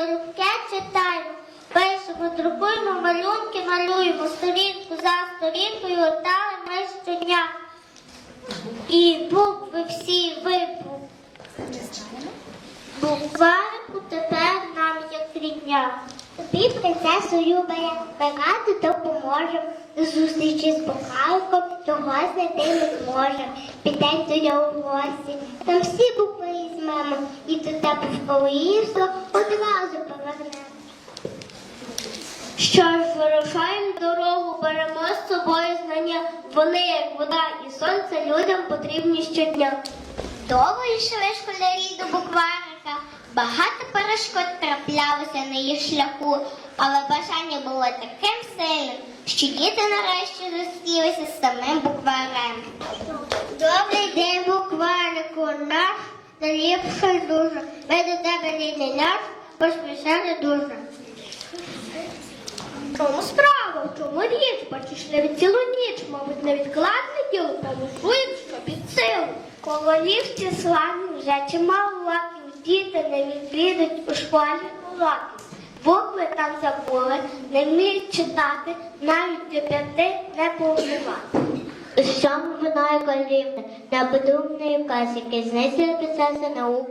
залюбке читаємо. Пишемо, друкуємо, малюнки малюємо, сторінку за сторінкою гортали ми щодня. І букви всі випу. Букварику тепер нам як рідня. Тобі, принцесу Любая, багато допоможем. До зустрічі з буквариком того знайти не зможем. Підемо до нього в гості, там всі букви візьмемо, і до тебе в повернемо. Що ж, вирушаємо дорогу, беремо з собою знання. Вони, як вода і сонце, людям потрібні щодня. Довго йшли школярі до букварика. Багато перешкод траплялося на їх шляху, але бажання було таким сильним, що діти нарешті зустрілися з самим букварем. Добрий день, букварику, наш найліпший дуже. Ми до тебе рідний наш, поспішали дуже. Чому справа? Чому річ? Бачиш, навіть цілу ніч, мабуть, невідкладне діло, помушуємо, що під силу. Ковалів ці славні вже чимало років, діти не відвідують у школі уроки. Букви там забули, не вміють читати, навіть до п'яти не повнувати. Що минає колівне, на подумної казики, знайшли процеси науку.